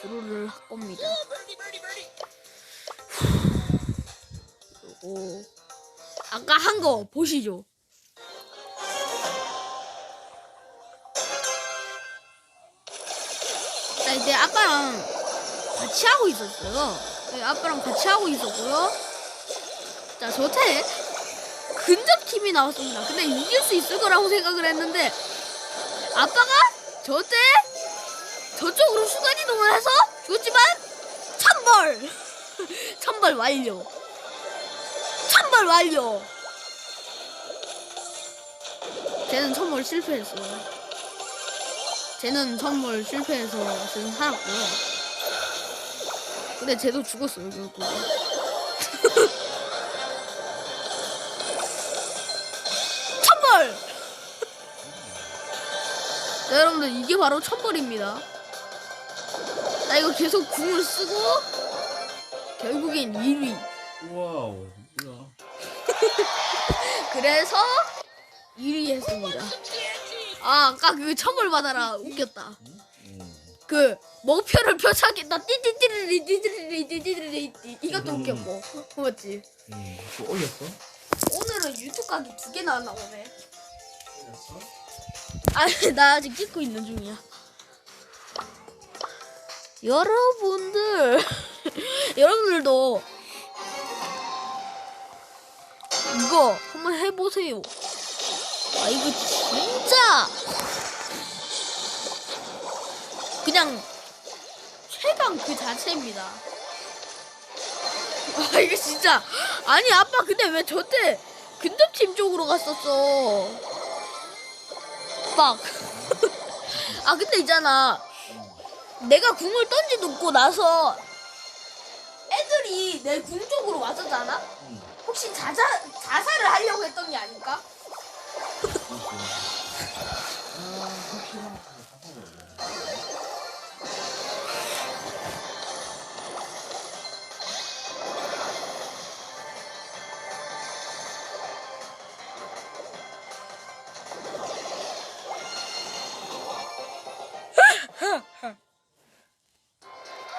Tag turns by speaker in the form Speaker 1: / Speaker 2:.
Speaker 1: 드로를 할 겁니다. 그리고 아까 한 거 보시죠. 자 이제 아빠랑 같이 하고 있었어요. 네, 아빠랑 같이 하고 있었고요. 자 저태 근접 팀이 나왔습니다. 근데 이길 수 있을 거라고 생각을 했는데 아빠가 저때 저쪽으로 순간 이동을 해서 죽었지만 천벌. 천벌 완료. 천벌 완료. 쟤는 천벌 실패했어요 쟤는 천벌 실패해서 쟤는 살았고요 근데 쟤도 죽었어요 결국 천벌! 자, 여러분들 이게 바로 천벌입니다. 나 이거 계속 궁을 쓰고 결국엔 1위.
Speaker 2: 와우
Speaker 1: 그래서 1위 했습니다. 아 아까 그 천벌 받아라 웃겼다.
Speaker 2: 음.
Speaker 1: 그 목표를 표창했다 띠띠띠리리 띠띠리리 띠띠리리 띠 이것도
Speaker 2: 음.
Speaker 1: 웃겼고 맞지?
Speaker 2: 음. 그거 올렸어?
Speaker 1: 오늘은 유튜브 각이 두 개 나왔나 보네.
Speaker 2: 올렸어?
Speaker 1: 아니 나 아직 찍고 있는 중이야. 여러분들 여러분들도 이거 한번 해보세요. 아 이거 진짜 그냥 최강 그 자체입니다. 아 이거 진짜 아니 아빠 근데 왜 저때 근접팀 쪽으로 갔었어? 빡. 아 근데 있잖아. 내가 궁을 던지놓고 나서 애들이 내 궁 쪽으로 왔었잖아.
Speaker 2: 음.
Speaker 1: 혹시 자자 자살을 하려